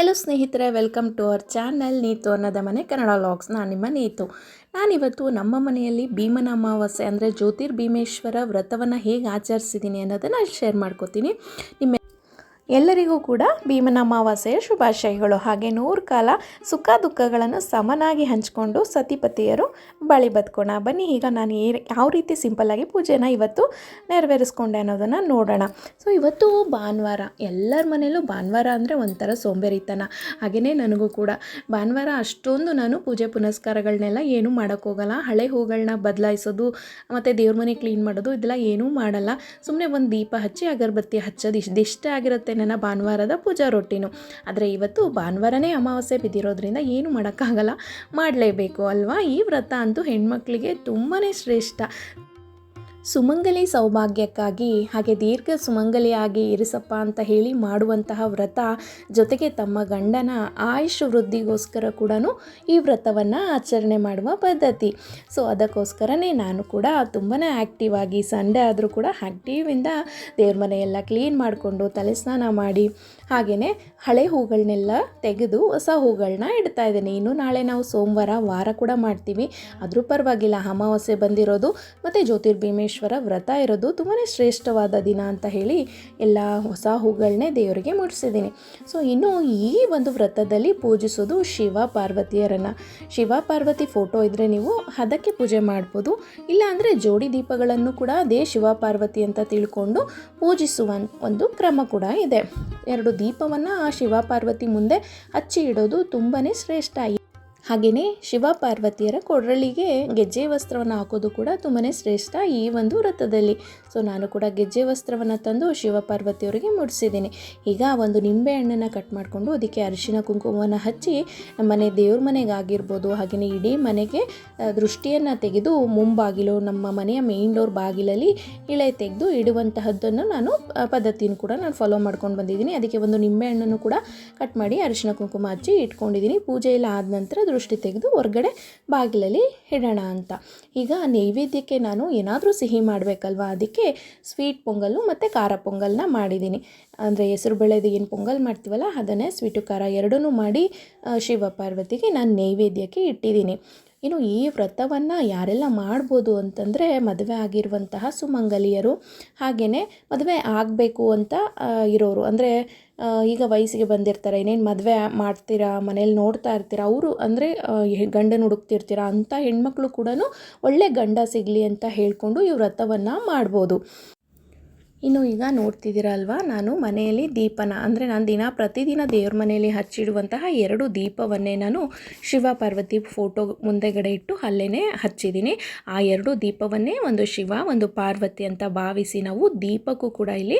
Hello ಸ್ನೇಹಿತರೆ welcome to our channel Neetu ಅನ್ನೋದ ಮನೆ ಕನ್ನಡ ಲಾಗ್ಸ್ ನಾನು ನಿಮ್ಮ ನೀತು. ನಾನಿವತ್ತು ನಮ್ಮ ಮನೆಯಲ್ಲಿ ಭೀಮನ ಅಮಾವಾಸ್ಯೆ ಅಂದರೆ ಜ್ಯೋತಿರ್ಭೀಮೇಶ್ವರ ವ್ರತವನ್ನು ಹೇಗೆ ಆಚರಿಸಿದ್ದೀನಿ ಅನ್ನೋದನ್ನು ಶೇರ್ ಮಾಡ್ಕೋತೀನಿ. ನಿಮ್ಮ ಎಲ್ಲರಿಗೂ ಕೂಡ ಭೀಮನ ಅಮಾವಾಸ್ಯೆಯ ಶುಭಾಶಯಗಳು. ಹಾಗೆ ನೂರು ಕಾಲ ಸುಖ ದುಃಖಗಳನ್ನು ಸಮನಾಗಿ ಹಂಚಿಕೊಂಡು ಸತಿಪತಿಯರು ಬಳಿ ಬದುಕೋಣ. ಬನ್ನಿ, ಈಗ ನಾನು ಏ ಯಾವ ರೀತಿ ಸಿಂಪಲ್ಲಾಗಿ ಪೂಜೆನ ಇವತ್ತು ನೆರವೇರಿಸ್ಕೊಂಡೆ ಅನ್ನೋದನ್ನು ನೋಡೋಣ. ಸೊ ಇವತ್ತು ಭಾನುವಾರ, ಎಲ್ಲರ ಮನೇಲೂ ಭಾನುವಾರ ಅಂದರೆ ಒಂಥರ ಸೋಂಬೇರಿತನ. ಹಾಗೆಯೇ ನನಗೂ ಕೂಡ. ಭಾನುವಾರ ಅಷ್ಟೊಂದು ನಾನು ಪೂಜೆ ಪುನಸ್ಕಾರಗಳನ್ನೆಲ್ಲ ಏನೂ ಮಾಡೋಕ್ಕೋಗಲ್ಲ ಹಳೆ ಹೂಗಳನ್ನ ಬದಲಾಯಿಸೋದು, ಮತ್ತು ದೇವ್ರ ಮನೆ ಕ್ಲೀನ್ ಮಾಡೋದು, ಇದೆಲ್ಲ ಏನೂ ಮಾಡಲ್ಲ. ಸುಮ್ಮನೆ ಒಂದು ದೀಪ ಹಚ್ಚಿ ಅಗರಬತ್ತಿ ಹಚ್ಚೋದು ಇಷ್ಟಿಷ್ಟ ಆಗಿರುತ್ತೆ ನನ್ನ ಭಾನುವಾರದ ಪೂಜಾ ರೊಟ್ಟಿನು. ಆದರೆ ಇವತ್ತು ಭಾನುವಾರನೇ ಅಮಾವಾಸ್ಯೆ ಬಿದ್ದಿರೋದ್ರಿಂದ ಏನು ಮಾಡೋಕ್ಕಾಗಲ್ಲ. ಮಾಡಲೇಬೇಕು ಅಲ್ವಾ? ಈ ವ್ರತ ಅಂತೂ ಹೆಣ್ಮಕ್ಳಿಗೆ ತುಂಬಾ ಶ್ರೇಷ್ಠ. ಸುಮಂಗಲಿ ಸೌಭಾಗ್ಯಕ್ಕಾಗಿ ಹಾಗೆ ದೀರ್ಘ ಸುಮಂಗಲಿಯಾಗಿ ಇರಿಸಪ್ಪ ಅಂತ ಹೇಳಿ ಮಾಡುವಂತಹ ವ್ರತ ಜೊತೆಗೆ ತಮ್ಮ ಗಂಡನ ಆಯುಷ್ ವೃದ್ಧಿಗೋಸ್ಕರ ಕೂಡ ಈ ವ್ರತವನ್ನು ಆಚರಣೆ ಮಾಡುವ ಪದ್ಧತಿ. ಸೊ ಅದಕ್ಕೋಸ್ಕರನೇ ನಾನು ಕೂಡ ತುಂಬಾ ಆ್ಯಕ್ಟಿವ್ ಆಗಿ ಸಂಡೇ ಆದರೂ ಕೂಡ ಆ್ಯಕ್ಟಿವಿಂದ ದೇವ್ರ ಮನೆಯೆಲ್ಲ ಕ್ಲೀನ್ ಮಾಡಿಕೊಂಡು ತಲೆ ಸ್ನಾನ ಮಾಡಿ ಹಾಗೆಯೇ ಹಳೆ ಹೂಗಳನ್ನೆಲ್ಲ ತೆಗೆದು ಹೊಸ ಹೂಗಳನ್ನ ಇಡ್ತಾ ಇದ್ದೀನಿ. ಇನ್ನು ನಾಳೆ ನಾವು ಸೋಮವಾರ ವಾರ ಕೂಡ ಮಾಡ್ತೀವಿ. ಆದರೂ ಪರವಾಗಿಲ್ಲ, ಅಮಾವಾಸ್ಯೆ ಬಂದಿರೋದು ಮತ್ತು ಜ್ಯೋತಿರ್ಭೀಮೇಶ್ವರ ವ್ರತ ಇರೋದು ತುಂಬಾ ಶ್ರೇಷ್ಠವಾದ ದಿನ ಅಂತ ಹೇಳಿ ಎಲ್ಲ ಹೊಸ ಹೂಗಳನ್ನೇ ದೇವರಿಗೆ ಮುಡಿಸಿದ್ದೀನಿ ಸೊ ಇನ್ನು ಈ ಒಂದು ವ್ರತದಲ್ಲಿ ಪೂಜಿಸೋದು ಶಿವ ಪಾರ್ವತಿಯರನ್ನು. ಶಿವ ಪಾರ್ವತಿ ಫೋಟೋ ಇದ್ದರೆ ನೀವು ಅದಕ್ಕೆ ಪೂಜೆ ಮಾಡ್ಬೋದು. ಇಲ್ಲಾಂದರೆ ಜೋಡಿ ದೀಪಗಳನ್ನು ಕೂಡ ಅದೇ ಶಿವ ಪಾರ್ವತಿ ಅಂತ ತಿಳ್ಕೊಂಡು ಪೂಜಿಸುವ ಒಂದು ಕ್ರಮ ಕೂಡ ಇದೆ. ಎರಡು ದೀಪವನ್ನು ಆ ಶಿವ ಪಾರ್ವತಿ ಮುಂದೆ ಹಚ್ಚಿ ಇಡೋದು ತುಂಬಾ ಶ್ರೇಷ್ಠ. ಹಾಗೆಯೇ ಶಿವ ಪಾರ್ವತಿಯರ ಕೊಡರಳಿಗೆ ಗೆಜ್ಜೆ ವಸ್ತ್ರವನ್ನು ಹಾಕೋದು ಕೂಡ ತುಂಬಾ ಶ್ರೇಷ್ಠ ಈ ಒಂದು ವ್ರತದಲ್ಲಿ. ಸೊ ನಾನು ಕೂಡ ಗೆಜ್ಜೆ ವಸ್ತ್ರವನ್ನು ತಂದು ಶಿವ ಪಾರ್ವತಿಯವರಿಗೆ ಮುಡಿಸಿದ್ದೀನಿ. ಈಗ ಒಂದು ನಿಂಬೆ ಹಣ್ಣನ್ನು ಕಟ್ ಮಾಡಿಕೊಂಡು ಅದಕ್ಕೆ ಅರಿಶಿನ ಕುಂಕುಮವನ್ನು ಹಚ್ಚಿ ಮನೆ ದೇವ್ರ ಮನೆಗೆ ಆಗಿರ್ಬೋದು ಹಾಗೆಯೇ ಇಡೀ ಮನೆಗೆ ದೃಷ್ಟಿಯನ್ನು ತೆಗೆದು ಮುಂಬಾಗಿಲು, ನಮ್ಮ ಮನೆಯ ಮೇನ್ ಡೋರ್ ಬಾಗಿಲಲ್ಲಿ ಇಳೆ ತೆಗೆದು ಇಡುವಂತಹದ್ದನ್ನು ನಾನು ಪದ್ಧತಿಯನ್ನು ಕೂಡ ನಾನು ಫಾಲೋ ಮಾಡ್ಕೊಂಡು ಬಂದಿದ್ದೀನಿ. ಅದಕ್ಕೆ ಒಂದು ನಿಂಬೆ ಹಣ್ಣನ್ನು ಕೂಡ ಕಟ್ ಮಾಡಿ ಅರಿಶಿನ ಕುಂಕುಮ ಹಚ್ಚಿ ಇಟ್ಕೊಂಡಿದ್ದೀನಿ. ಪೂಜೆ ಎಲ್ಲ ಆದ ನಂತರ ದೃಷ್ಟಿ ತೆಗೆದು ಹೊರಗಡೆ ಬಾಗಿಲಲ್ಲಿ ಇಡೋಣ ಅಂತ. ಈಗ ನೈವೇದ್ಯಕ್ಕೆ ನಾನು ಏನಾದರೂ ಸಿಹಿ ಮಾಡಬೇಕಲ್ವ? ಅದಕ್ಕೆ ಸ್ವೀಟ್ ಪೊಂಗಲ್ಲು ಮತ್ತು ಖಾರ ಪೊಂಗಲ್ನ ಮಾಡಿದ್ದೀನಿ. ಅಂದರೆ ಹೆಸರು ಬೆಳೆದು ಏನು ಪೊಂಗಲ್ ಮಾಡ್ತೀವಲ್ಲ, ಅದನ್ನೇ ಸ್ವೀಟು ಖಾರ ಎರಡೂ ಮಾಡಿ ಶಿವ ಪಾರ್ವತಿಗೆ ನಾನು ನೈವೇದ್ಯಕ್ಕೆ ಇಟ್ಟಿದ್ದೀನಿ. ಇನ್ನು ಈ ವ್ರತವನ್ನು ಯಾರೆಲ್ಲ ಮಾಡ್ಬೋದು ಅಂತಂದರೆ ಮದುವೆ ಆಗಿರುವಂತಹ ಸುಮಂಗಲಿಯರು ಹಾಗೆಯೇ ಮದುವೆ ಆಗಬೇಕು ಅಂತ ಇರೋರು. ಅಂದರೆ ಈಗ ವಯಸ್ಸಿಗೆ ಬಂದಿರ್ತಾರೆ, ಇನ್ನೇನು ಮದುವೆ ಮಾಡ್ತೀರಾ, ಮನೇಲಿ ನೋಡ್ತಾ ಇರ್ತೀರಾ, ಅವರು ಅಂದರೆ ಗಂಡನ ಹುಡುಕ್ತಿರ್ತೀರಾ ಅಂಥ ಹೆಣ್ಮಕ್ಳು ಕೂಡ ಒಳ್ಳೆ ಗಂಡ ಸಿಗಲಿ ಅಂತ ಹೇಳಿಕೊಂಡು ಈ ವ್ರತವನ್ನು ಮಾಡ್ಬೋದು. ಇನ್ನು ಈಗ ನೋಡ್ತಿದ್ದೀರಾ ಅಲ್ವಾ ನಾನು ಮನೆಯಲ್ಲಿ ದೀಪನ, ಅಂದರೆ ನಾನು ದಿನ ಪ್ರತಿದಿನ ದೇವ್ರ ಮನೆಯಲ್ಲಿ ಹಚ್ಚಿಡುವಂತಹ ಎರಡು ದೀಪವನ್ನೇ ನಾನು ಶಿವ ಪಾರ್ವತಿ ಫೋಟೋ ಮುಂದೆಗಡೆ ಇಟ್ಟು ಅಲ್ಲೇ ಹಚ್ಚಿದ್ದೀನಿ. ಆ ಎರಡು ದೀಪವನ್ನೇ ಒಂದು ಶಿವ, ಒಂದು ಪಾರ್ವತಿ ಅಂತ ಭಾವಿಸಿ ನಾವು ದೀಪಕ್ಕೂ ಕೂಡ ಇಲ್ಲಿ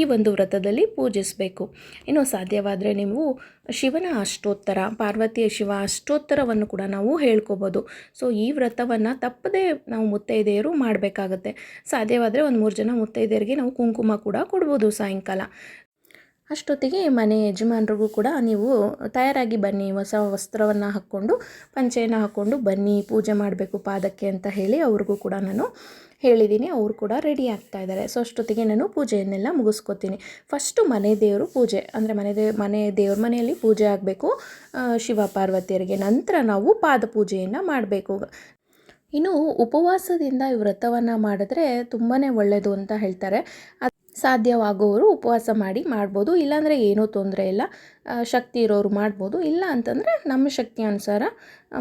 ಈ ಒಂದು ವ್ರತದಲ್ಲಿ ಪೂಜಿಸಬೇಕು. ಇನ್ನು ಸಾಧ್ಯವಾದರೆ ನೀವು ಶಿವನ ಅಷ್ಟೋತ್ತರ, ಪಾರ್ವತಿಯ ಶಿವ ಅಷ್ಟೋತ್ತರವನ್ನು ಕೂಡ ನಾವು ಹೇಳ್ಕೋಬೋದು. ಸೊ ಈ ವ್ರತವನ್ನು ತಪ್ಪದೇ ನಾವು ಮುತ್ತೈದೆಯರು ಮಾಡಬೇಕಾಗತ್ತೆ. ಸಾಧ್ಯವಾದರೆ ಒಂದು ಮೂರು ಜನ ಮುತ್ತೈದೆಯರಿಗೆ ನಾವು ಕುಂಕುಮ ಕೂಡ ಕೊಡ್ಬೋದು ಸಾಯಂಕಾಲ. ಅಷ್ಟೊತ್ತಿಗೆ ಮನೆ ಯಜಮಾನ್ರಿಗೂ ಕೂಡ ನೀವು ತಯಾರಾಗಿ ಬನ್ನಿ, ಹೊಸ ವಸ್ತ್ರವನ್ನು ಹಾಕ್ಕೊಂಡು, ಪಂಚೆಯನ್ನು ಹಾಕ್ಕೊಂಡು ಬನ್ನಿ, ಪೂಜೆ ಮಾಡಬೇಕು ಪಾದಕ್ಕೆ ಅಂತ ಹೇಳಿ ಅವ್ರಿಗೂ ಕೂಡ ನಾನು ಹೇಳಿದ್ದೀನಿ ಅವರು ಕೂಡ ರೆಡಿ ಆಗ್ತಾ ಇದ್ದಾರೆ ಸೊ ಅಷ್ಟೊತ್ತಿಗೆ ನಾನು ಪೂಜೆಯನ್ನೆಲ್ಲ ಮುಗಿಸ್ಕೊತೀನಿ. ಫಸ್ಟು ಮನೆ ದೇವರು ಪೂಜೆ, ಅಂದರೆ ಮನೆ ದೇ, ಮನೆ ದೇವ್ರ ಮನೆಯಲ್ಲಿ ಪೂಜೆ ಆಗಬೇಕು. ಶಿವ ಪಾರ್ವತಿಯರಿಗೆ. ನಂತರ ನಾವು ಪಾದ ಪೂಜೆಯನ್ನು ಮಾಡಬೇಕು. ಇನ್ನು ಉಪವಾಸದಿಂದ ಈ ವ್ರತವನ್ನು ಮಾಡಿದ್ರೆ ತುಂಬಾ ಒಳ್ಳೆಯದು ಅಂತ ಹೇಳ್ತಾರೆ. ಸಾಧ್ಯವಾಗುವವರು ಉಪವಾಸ ಮಾಡಿ ಮಾಡ್ಬೋದು, ಇಲ್ಲಾಂದರೆ ಏನೂ ತೊಂದರೆ ಇಲ್ಲ. ಶಕ್ತಿ ಇರೋರು ಮಾಡ್ಬೋದು, ಇಲ್ಲ ಅಂತಂದರೆ ನಮ್ಮ ಶಕ್ತಿ ಅನುಸಾರ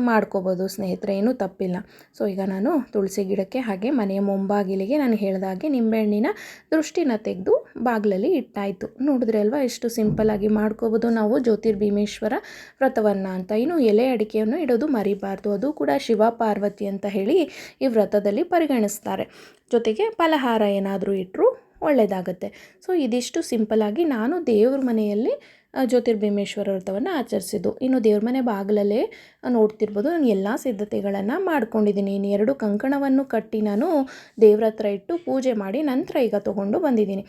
ಮಾಡ್ಕೋಬೋದು ಸ್ನೇಹಿತರೆ, ಏನೂ ತಪ್ಪಿಲ್ಲ. ಸೊ ಈಗ ನಾನು ತುಳಸಿ ಗಿಡಕ್ಕೆ ಹಾಗೆ ಮನೆಯ ಮುಂಬಾಗಿಲಿಗೆ ನಾನು ಹೇಳಿದಾಗೆ ನಿಂಬೆಹಣ್ಣಿನ ದೃಷ್ಟಿನ ತೆಗೆದು ಬಾಗಿಲಲ್ಲಿ ಇಟ್ಟಾಯಿತು. ನೋಡಿದ್ರೆ ಅಲ್ವಾ, ಎಷ್ಟು ಸಿಂಪಲ್ಲಾಗಿ ಮಾಡ್ಕೋಬೋದು ನಾವು ಜ್ಯೋತಿರ್ಭೀಮೇಶ್ವರ ವ್ರತವನ್ನು ಅಂತ. ಇನ್ನು ಎಲೆ ಅಡಿಕೆಯನ್ನು ಇಡೋದು ಮರಿಬಾರ್ದು, ಅದು ಕೂಡ ಶಿವ ಪಾರ್ವತಿ ಅಂತ ಹೇಳಿ ಈ ವ್ರತದಲ್ಲಿ ಪರಿಗಣಿಸ್ತಾರೆ. ಜೊತೆಗೆ ಫಲಹಾರ ಏನಾದರೂ ಇಟ್ಟರು ಒಳ್ಳೆಯದಾಗತ್ತೆ ಸೊ, ಇದಿಷ್ಟು ಸಿಂಪಲ್ಲಾಗಿ ನಾನು ದೇವ್ರ ಮನೆಯಲ್ಲಿ ಜ್ಯೋತಿರ್ಭೀಮೇಶ್ವರ ವ್ರತವನ್ನು ಆಚರಿಸಿದ್ದು. ಇನ್ನು ದೇವ್ರ ಮನೆ ಬಾಗಿಲಲ್ಲೇ ನೋಡ್ತಿರ್ಬೋದು. ನಾನು ಎಲ್ಲ ಸಿದ್ಧತೆಗಳನ್ನು ಮಾಡ್ಕೊಂಡಿದ್ದೀನಿ. ಇನ್ನು ಎರಡು ಕಂಕಣವನ್ನು ಕಟ್ಟಿ ನಾನು ದೇವ್ರ ಹತ್ರ ಇಟ್ಟು ಪೂಜೆ ಮಾಡಿ ನಂತರ ಈಗ ತೊಗೊಂಡು ಬಂದಿದ್ದೀನಿ.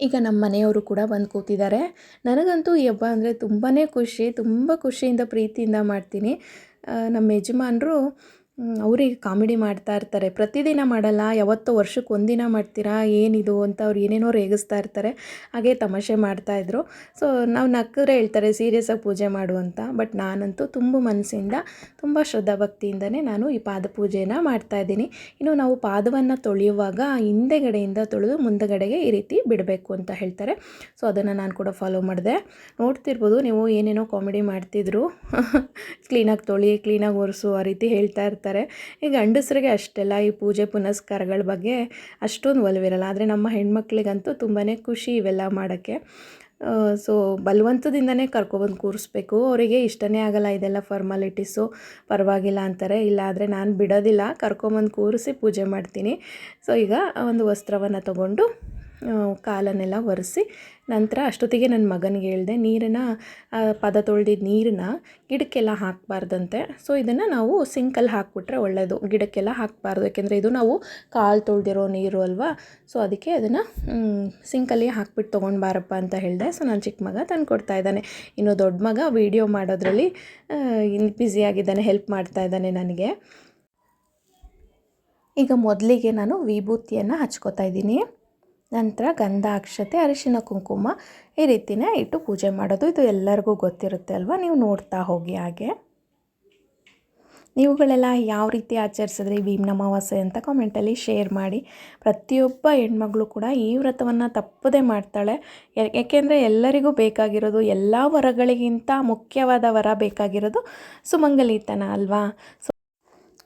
ಈಗ ನಮ್ಮ ಮನೆಯವರು ಕೂಡ ಬಂದು ಕೂತಿದ್ದಾರೆ. ನನಗಂತೂ ಈ ಹಬ್ಬ ಅಂದರೆ ತುಂಬಾ ಖುಷಿ. ತುಂಬ ಖುಷಿಯಿಂದ, ಪ್ರೀತಿಯಿಂದ ಮಾಡ್ತೀನಿ. ನಮ್ಮ ಯಜಮಾನರು ಅವ್ರಿಗೆ ಕಾಮಿಡಿ ಮಾಡ್ತಾ ಇರ್ತಾರೆ. ಪ್ರತಿದಿನ ಮಾಡಲ್ಲ, ಯಾವತ್ತೋ ವರ್ಷಕ್ಕೆ ಒಂದಿನ ಮಾಡ್ತೀರಾ, ಏನಿದು ಅಂತ ಅವ್ರು ಏನೇನೋ ರೇಗಿಸ್ತಾ ಇರ್ತಾರೆ. ಹಾಗೆ ತಮಾಷೆ ಮಾಡ್ತಾಯಿದ್ರು ಸೊ ನಾವು ನಕ್ಕಿದ್ರೆ ಹೇಳ್ತಾರೆ ಸೀರಿಯಸ್ಸಾಗಿ ಪೂಜೆ ಮಾಡು ಅಂತ. ಬಟ್ ನಾನಂತೂ ತುಂಬ ಮನಸ್ಸಿಂದ ತುಂಬ ಶ್ರದ್ಧಾಭಕ್ತಿಯಿಂದನೇ ನಾನು ಈ ಪಾದ ಪೂಜೆನ ಮಾಡ್ತಾಯಿದ್ದೀನಿ ಇನ್ನು ನಾವು ಪಾದವನ್ನು ತೊಳೆಯುವಾಗ ಹಿಂದೆಗಡೆಯಿಂದ ತೊಳೆದು ಮುಂದಗಡೆಗೆ ಈ ರೀತಿ ಬಿಡಬೇಕು ಅಂತ ಹೇಳ್ತಾರೆ. ಸೊ ಅದನ್ನು ನಾನು ಕೂಡ ಫಾಲೋ ಮಾಡಿದೆ. ನೋಡ್ತಿರ್ಬೋದು ನೀವು ಏನೇನೋ ಕಾಮಿಡಿ ಮಾಡ್ತಿದ್ರು. ಕ್ಲೀನಾಗಿ ತೊಳಿ ಕ್ಲೀನಾಗಿ ಒರೆಸು, ಆ ರೀತಿ ಹೇಳ್ತಾ ಇರ್ತಾರೆ. ಈಗ ಗಂಡಸರಿಗೆ ಅಷ್ಟೆಲ್ಲ ಈ ಪೂಜೆ ಪುನಸ್ಕಾರಗಳ ಬಗ್ಗೆ ಅಷ್ಟೊಂದು ಒಲವಿರಲ್ಲ. ಆದರೆ ನಮ್ಮ ಹೆಣ್ಮಕ್ಳಿಗಂತೂ ತುಂಬಾ ಖುಷಿ ಇವೆಲ್ಲ ಮಾಡೋಕ್ಕೆ. ಸೊ ಬಲವಂತದಿಂದನೇ ಕರ್ಕೊಬಂದು ಕೂರಿಸ್ಬೇಕು. ಅವರಿಗೆ ಇಷ್ಟನೇ ಆಗಲ್ಲ ಇದೆಲ್ಲ ಫಾರ್ಮಾಲಿಟೀಸು ಪರವಾಗಿಲ್ಲ ಅಂತಾರೆ. ಇಲ್ಲ ಆದರೆ ನಾನು ಬಿಡೋದಿಲ್ಲ. ಕರ್ಕೊಂಬಂದು ಕೂರಿಸಿ ಪೂಜೆ ಮಾಡ್ತೀನಿ. ಸೊ ಈಗ ಒಂದು ವಸ್ತ್ರವನ್ನು ತಗೊಂಡು ಕಾಲನ್ನೆಲ್ಲ ಒರೆಸಿ ನಂತರ ಅಷ್ಟೊತ್ತಿಗೆ ನನ್ನ ಮಗನಿಗೆ ಹೇಳಿದೆ, ನೀರನ್ನು ಪದ ತೊಳೆದಿದ್ದ ನೀರನ್ನ ಗಿಡಕ್ಕೆಲ್ಲ ಹಾಕಬಾರ್ದಂತೆ. ಸೊ ಇದನ್ನು ನಾವು ಸಿಂಕಲ್ಲಿ ಹಾಕ್ಬಿಟ್ರೆ ಒಳ್ಳೆಯದು ಗಿಡಕ್ಕೆಲ್ಲ ಹಾಕಬಾರ್ದು. ಯಾಕೆಂದರೆ ಇದು ನಾವು ಕಾಲು ತೊಳೆದಿರೋ ನೀರು ಅಲ್ವಾ? ಸೊ ಅದಕ್ಕೆ ಅದನ್ನು ಸಿಂಕಲ್ಲಿ ಹಾಕ್ಬಿಟ್ಟು ತೊಗೊಂಡು ಬಾರಪ್ಪ ಅಂತ ಹೇಳಿದೆ. ಸೊ ನನ್ನ ಚಿಕ್ಕ ಮಗ ತಂದು ಕೊಡ್ತಾ ಇದ್ದಾನೆ. ಇನ್ನು ದೊಡ್ಡ ಮಗ ವೀಡಿಯೋ ಮಾಡೋದ್ರಲ್ಲಿ ಬ್ಯುಸಿಯಾಗಿದ್ದಾನೆ ಹೆಲ್ಪ್ ಮಾಡ್ತಾ ಇದ್ದಾನೆ ನನಗೆ. ಈಗ ಮೊದಲಿಗೆ ನಾನು ವಿಭೂತಿಯನ್ನು ಹಚ್ಕೋತಾ ಇದ್ದೀನಿ. ನಂತರ ಗಂಧ ಅಕ್ಷತೆ ಅರಿಶಿನ ಕುಂಕುಮ ಈ ರೀತಿನೇ ಇಟ್ಟು ಪೂಜೆ ಮಾಡೋದು. ಇದು ಎಲ್ಲರಿಗೂ ಗೊತ್ತಿರುತ್ತೆ ಅಲ್ವಾ? ನೀವು ನೋಡ್ತಾ ಹೋಗಿ ಹಾಗೆ. ನೀವುಗಳೆಲ್ಲ ಯಾವ ರೀತಿ ಆಚರಿಸಿದ್ರಿ? ಭೀಮ್ನ ಅಮಾವಾಸ್ಯೆ ಅಂತ ಕಾಮೆಂಟಲ್ಲಿ ಶೇರ್ ಮಾಡಿ. ಪ್ರತಿಯೊಬ್ಬ ಹೆಣ್ಮಗಳು ಕೂಡ ಈ ವ್ರತವನ್ನು ತಪ್ಪದೇ ಮಾಡ್ತಾಳೆ. ಯಾಕೆಂದರೆ ಎಲ್ಲರಿಗೂ ಬೇಕಾಗಿರೋದು, ಎಲ್ಲ ವರಗಳಿಗಿಂತ ಮುಖ್ಯವಾದ ವರ ಬೇಕಾಗಿರೋದು ಸುಮಂಗಲಿತನ ಅಲ್ವಾ? ಸೊ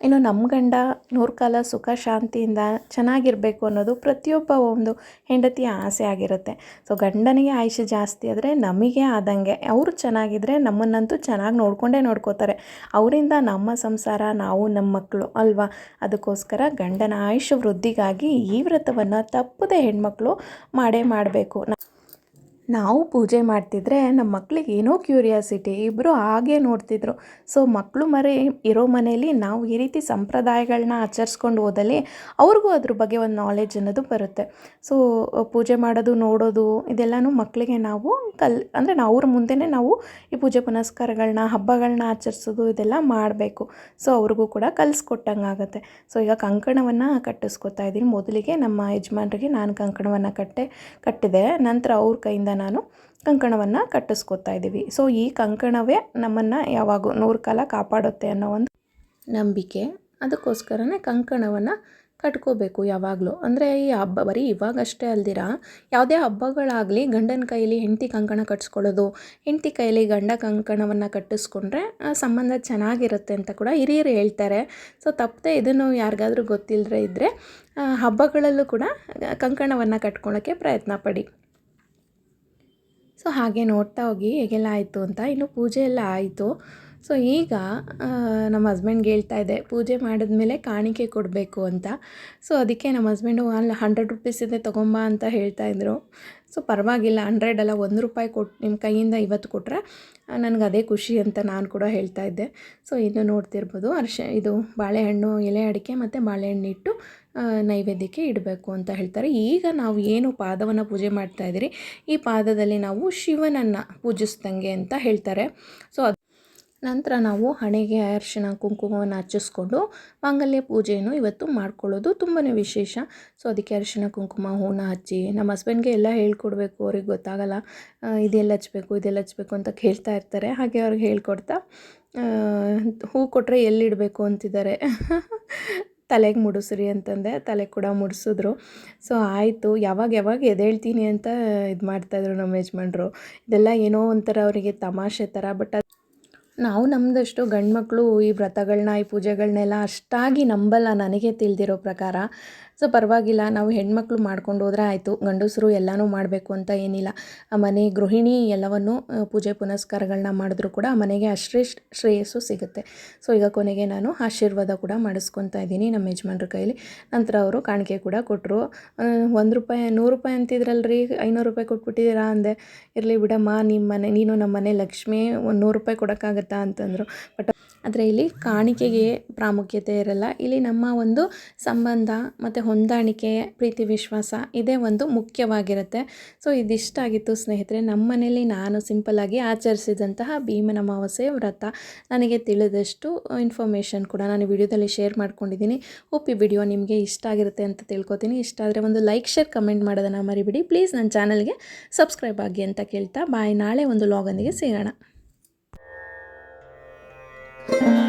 ಇನ್ನು ನಮ್ಮ ಗಂಡ ನೂರು ಕಾಲ ಸುಖ, ಶಾಂತಿಯಿಂದ ಚೆನ್ನಾಗಿರಬೇಕು ಅನ್ನೋದು ಪ್ರತಿಯೊಬ್ಬ ಒಂದು ಹೆಂಡತಿಯ ಆಸೆ ಆಗಿರುತ್ತೆ. ಸೊ ಗಂಡನಿಗೆ ಆಯುಷ್ಯ ಜಾಸ್ತಿ ಆದರೆ ನಮಗೆ ಆದಂಗೆ ಅವರು ಚೆನ್ನಾಗಿದ್ದರೆ ನಮ್ಮನ್ನಂತೂ ಚೆನ್ನಾಗಿ ನೋಡ್ಕೊಂಡೇ ನೋಡ್ಕೋತಾರೆ. ಅವರಿಂದ ನಮ್ಮ ಸಂಸಾರ, ನಾವು ನಮ್ಮ ಮಕ್ಕಳು ಅಲ್ವಾ? ಅದಕ್ಕೋಸ್ಕರ ಗಂಡನ ಆಯುಷ್ಯ ವೃದ್ಧಿಗಾಗಿ ಈ ವ್ರತವನ್ನು ತಪ್ಪದೆ ಹೆಣ್ಮಕ್ಳು ಮಾಡೇ ಮಾಡಬೇಕು. ನಾವು ಪೂಜೆ ಮಾಡ್ತಿದ್ರೆ ನಮ್ಮ ಮಕ್ಕಳಿಗೆ ಏನೋ ಕ್ಯೂರಿಯಾಸಿಟಿ ಇಬ್ಬರು ಹಾಗೆ ನೋಡ್ತಿದ್ರು. ಸೊ ಮಕ್ಕಳು ಮರಿ ಇರೋ ಮನೆಯಲ್ಲಿ ನಾವು ಈ ರೀತಿ ಸಂಪ್ರದಾಯಗಳನ್ನ ಆಚರಿಸ್ಕೊಂಡು ಹೋದಲ್ಲಿ ಅವ್ರಿಗೂ ಅದ್ರ ಬಗ್ಗೆ ಒಂದು ನಾಲೆಜ್ ಅನ್ನೋದು ಬರುತ್ತೆ. ಸೊ, ಪೂಜೆ ಮಾಡೋದು, ನೋಡೋದು, ಇದೆಲ್ಲನೂ ಮಕ್ಕಳಿಗೆ ನಾವು ಕಲ್, ಅಂದರೆ ನಾವು ಅವ್ರ ಮುಂದೆನೇ ನಾವು ಈ ಪೂಜೆ ಪುನಸ್ಕಾರಗಳನ್ನ ಹಬ್ಬಗಳನ್ನ ಆಚರಿಸೋದು ಇದೆಲ್ಲ ಮಾಡಬೇಕು. ಸೊ, ಅವ್ರಿಗೂ ಕೂಡ ಕಲಿಸ್ಕೊಟ್ಟಂಗೆ ಆಗುತ್ತೆ. ಸೊ, ಈಗ ಕಂಕಣವನ್ನು ಕಟ್ಟಿಸ್ಕೊತಾ ಇದ್ದೀನಿ. ಮೊದಲಿಗೆ ನಮ್ಮ ಯಜಮಾನ್ರಿಗೆ ನಾನು ಕಂಕಣವನ್ನು ಕಟ್ಟೆ, ಕಟ್ಟಿದೆ. ನಂತರ ಅವ್ರ ಕೈಯಿಂದ ನಾನು ಕಂಕಣವನ್ನು ಕಟ್ಟಿಸ್ಕೊತಾ ಇದ್ದೀವಿ. ಸೊ ಈ ಕಂಕಣವೇ ನಮ್ಮನ್ನು ಯಾವಾಗ ನೂರು ಕಾಲ ಕಾಪಾಡುತ್ತೆ ಅನ್ನೋ ಒಂದು ನಂಬಿಕೆ. ಅದಕ್ಕೋಸ್ಕರನೇ ಕಂಕಣವನ್ನು ಕಟ್ಕೋಬೇಕು ಯಾವಾಗಲೂ. ಅಂದರೆ ಈ ಹಬ್ಬ, ಬರೀ ಇವಾಗಷ್ಟೇ ಅಲ್ದಿರ, ಯಾವುದೇ ಹಬ್ಬಗಳಾಗಲಿ ಗಂಡನ ಕೈಯಲ್ಲಿ ಹೆಂಡತಿ ಕಂಕಣ ಕಟ್ಸ್ಕೊಳ್ಳೋದು, ಹೆಂಡತಿ ಕೈಯಲ್ಲಿ ಗಂಡ ಕಂಕಣವನ್ನು ಕಟ್ಟಿಸ್ಕೊಂಡ್ರೆ ಸಂಬಂಧ ಚೆನ್ನಾಗಿರುತ್ತೆ ಅಂತ ಕೂಡ ಹಿರಿಯರು ಹೇಳ್ತಾರೆ. ಸೊ ತಪ್ಪದೆ ಇದನ್ನು ಯಾರಿಗಾದ್ರೂ ಗೊತ್ತಿಲ್ಲದೆ ಇದ್ದರೆ ಹಬ್ಬಗಳಲ್ಲೂ ಕೂಡ ಕಂಕಣವನ್ನು ಕಟ್ಕೊಳ್ಳೋಕ್ಕೆ ಪ್ರಯತ್ನ ಪಡಿ. ಸೊ ಹಾಗೆ ನೋಡ್ತಾ ಹೋಗಿ ಹೇಗೆಲ್ಲ ಆಯಿತು ಅಂತ ಇನ್ನು ಪೂಜೆ ಎಲ್ಲ ಆಯಿತು. ಸೊ ಈಗ ನಮ್ಮ ಹಸ್ಬೆಂಡ್ಗೆ ಹೇಳ್ತಾ ಇದ್ದೆ ಪೂಜೆ ಮಾಡಿದ್ಮೇಲೆ ಕಾಣಿಕೆ ಕೊಡಬೇಕು ಅಂತ. ಸೊ ಅದಕ್ಕೆ ನಮ್ಮ ಹಸ್ಬೆಂಡು ಅಲ್ಲಿ ಹಂಡ್ರೆಡ್ ಇದೆ ತೊಗೊಂಬ ಅಂತ ಹೇಳ್ತಾ ಇದ್ರು. ಸೊ ಪರವಾಗಿಲ್ಲ ಹಂಡ್ರೆಡ್ ಅಲ್ಲ, ಒಂದು ರೂಪಾಯಿ ಕೊಟ್ಟು ನಿಮ್ಮ ಕೈಯಿಂದ ಇವತ್ತು ಕೊಟ್ಟರೆ ನನಗೆ ಅದೇ ಖುಷಿ ಅಂತ ನಾನು ಕೂಡ ಹೇಳ್ತಾ ಇದ್ದೆ. ಸೊ ಇನ್ನು ನೋಡ್ತಿರ್ಬೋದು, ಅರ್ಶ, ಇದು ಬಾಳೆಹಣ್ಣು ಎಲೆ ಅಡಿಕೆ ಮತ್ತು ಬಾಳೆಹಣ್ಣು ಇಟ್ಟು ನೈವೇದ್ಯಕ್ಕೆ ಇಡಬೇಕು ಅಂತ ಹೇಳ್ತಾರೆ. ಈಗ ನಾವು ಏನು ಪಾದವನ್ನು ಪೂಜೆ ಮಾಡ್ತಾ ಇದ್ದೀರಿ? ಈ ಪಾದದಲ್ಲಿ ನಾವು ಶಿವನನ್ನು ಪೂಜಿಸ್ದಂಗೆ ಅಂತ ಹೇಳ್ತಾರೆ. ಸೊ ಅದು ನಂತರ ನಾವು ಹಣೆಗೆ ಅರಿಶಿನ ಕುಂಕುಮವನ್ನು ಹಚ್ಚಿಸ್ಕೊಂಡು ಮಾಂಗಲ್ಯ ಪೂಜೆಯನ್ನು ಇವತ್ತು ಮಾಡ್ಕೊಳ್ಳೋದು ತುಂಬಾ ವಿಶೇಷ. ಸೊ ಅದಕ್ಕೆ ಅರಿಶಿನ ಕುಂಕುಮ ಹೂನ ಹಚ್ಚಿ ನಮ್ಮ ಹಸ್ಬೆಂಡ್ಗೆ ಎಲ್ಲ ಹೇಳ್ಕೊಡ್ಬೇಕು. ಅವ್ರಿಗೆ ಗೊತ್ತಾಗಲ್ಲ ಇದೆಲ್ಲ ಹಚ್ಬೇಕು ಇದೆಲ್ಲ ಹಚ್ಬೇಕು ಅಂತ ಕೇಳ್ತಾ ಇರ್ತಾರೆ. ಹಾಗೆ ಅವ್ರಿಗೆ ಹೇಳ್ಕೊಡ್ತಾ ಹೂ ಕೊಟ್ಟರೆ ಎಲ್ಲಿಡಬೇಕು ಅಂತಿದ್ದಾರೆ. ತಲೆಗೆ ಮುಡಿಸ್ರಿ ಅಂತಂದೆ, ತಲೆಗೆ ಕೂಡ ಮುಡಿಸಿದ್ರು. ಸೊ ಆಯಿತು, ಯಾವಾಗ ಯಾವಾಗ ಎದ್ದೇಳ್ತೀನಿ ಅಂತ ಇದು ಮಾಡ್ತಾಯಿದ್ರು ನಮ್ಮ ಯಜಮಾನ್ರು. ಇದೆಲ್ಲ ಏನೋ ಒಂಥರ ಅವರಿಗೆ ತಮಾಷೆ ಥರ ಬಟ್ ನಾವು ನಮ್ಮದಷ್ಟು ಗಂಡು ಮಕ್ಕಳು ಈ ವ್ರತಗಳನ್ನ ಈ ಪೂಜೆಗಳನ್ನೆಲ್ಲ ಅಷ್ಟಾಗಿ ನಂಬಲ್ಲ, ನನಗೆ ತಿಳಿದಿರೋ ಪ್ರಕಾರ. ಸೊ ಪರವಾಗಿಲ್ಲ, ನಾವು ಹೆಣ್ಮಕ್ಳು ಮಾಡ್ಕೊಂಡು ಹೋದ್ರೆ ಆಯಿತು, ಗಂಡಸರು ಎಲ್ಲನೂ ಮಾಡಬೇಕು ಅಂತ ಏನಿಲ್ಲ. ಮನೆ ಗೃಹಿಣಿ ಎಲ್ಲವನ್ನು ಪೂಜೆ ಪುನಸ್ಕಾರಗಳನ್ನ ಮಾಡಿದ್ರು ಕೂಡ ಮನೆಗೆ ಅಷ್ಟೇ ಶ್ರೇಯಸ್ಸು ಸಿಗುತ್ತೆ. ಸೊ ಈಗ ಕೊನೆಗೆ ನಾನು ಆಶೀರ್ವಾದ ಕೂಡ ಮಾಡಿಸ್ಕೊತಾ ಇದ್ದೀನಿ ನಮ್ಮ ಯಜಮಾನ್ರ ಕೈಲಿ. ನಂತರ ಅವರು ಕಾಣಿಕೆ ಕೂಡ ಕೊಟ್ಟರು ಒಂದು ರೂಪಾಯಿ, ನೂರು ರೂಪಾಯಿ ಅಂತಿದ್ರಲ್ರಿ, ಐನೂರು ರೂಪಾಯಿ ಕೊಟ್ಬಿಟ್ಟಿದ್ದೀರಾ ಅಂದೆ. ಇರಲಿ ಬಿಡಮ್ಮ ನಿಮ್ಮ ಮನೆ, ನೀನು ನಮ್ಮ ಮನೆ ಲಕ್ಷ್ಮಿ, ಒಂದು ನೂರು ರೂಪಾಯಿ ಕೊಡೋಕ್ಕಾಗತ್ತಾ ಅಂತಂದರು. ಬಟ್ ಆದರೆ ಇಲ್ಲಿ ಕಾಣಿಕೆಗೆ ಪ್ರಾಮುಖ್ಯತೆ ಇರಲ್ಲ. ಇಲ್ಲಿ ನಮ್ಮ ಒಂದು ಸಂಬಂಧ ಮತ್ತು ಹೊಂದಾಣಿಕೆ, ಪ್ರೀತಿ, ವಿಶ್ವಾಸ ಇದೇ ಒಂದು ಮುಖ್ಯವಾಗಿರುತ್ತೆ. ಸೊ ಇದಿಷ್ಟ ಆಗಿತ್ತು ಸ್ನೇಹಿತರೆ. ನಮ್ಮ ಮನೇಲಿ ನಾನು ಸಿಂಪಲ್ಲಾಗಿ ಆಚರಿಸಿದಂತಹ ಭೀಮನ ಅಮಾವಾಸ್ಯೆ ವ್ರತ. ನನಗೆ ತಿಳಿದಷ್ಟು ಇನ್ಫಾರ್ಮೇಷನ್ ಕೂಡ ನಾನು ವಿಡಿಯೋದಲ್ಲಿ ಶೇರ್ ಮಾಡ್ಕೊಂಡಿದ್ದೀನಿ. ಒಪ್ಪಿ ವಿಡಿಯೋ ನಿಮಗೆ ಇಷ್ಟ ಆಗಿರುತ್ತೆ ಅಂತ ತಿಳ್ಕೊತೀನಿ. ಇಷ್ಟ ಆದರೆ ಒಂದು ಲೈಕ್ ಶೇರ್ ಕಮೆಂಟ್ ಮಾಡೋದನ್ನು ಮರಿಬಿಡಿ. ಪ್ಲೀಸ್ ನನ್ನ ಚಾನಲ್ಗೆ ಸಬ್ಸ್ಕ್ರೈಬ್ ಆಗಿ ಅಂತ ಕೇಳ್ತಾ. ಬಾಯ್ ನಾಳೆ ಒಂದು ಲಾಗೊಂದಿಗೆ ಸಿಗೋಣ Thank you.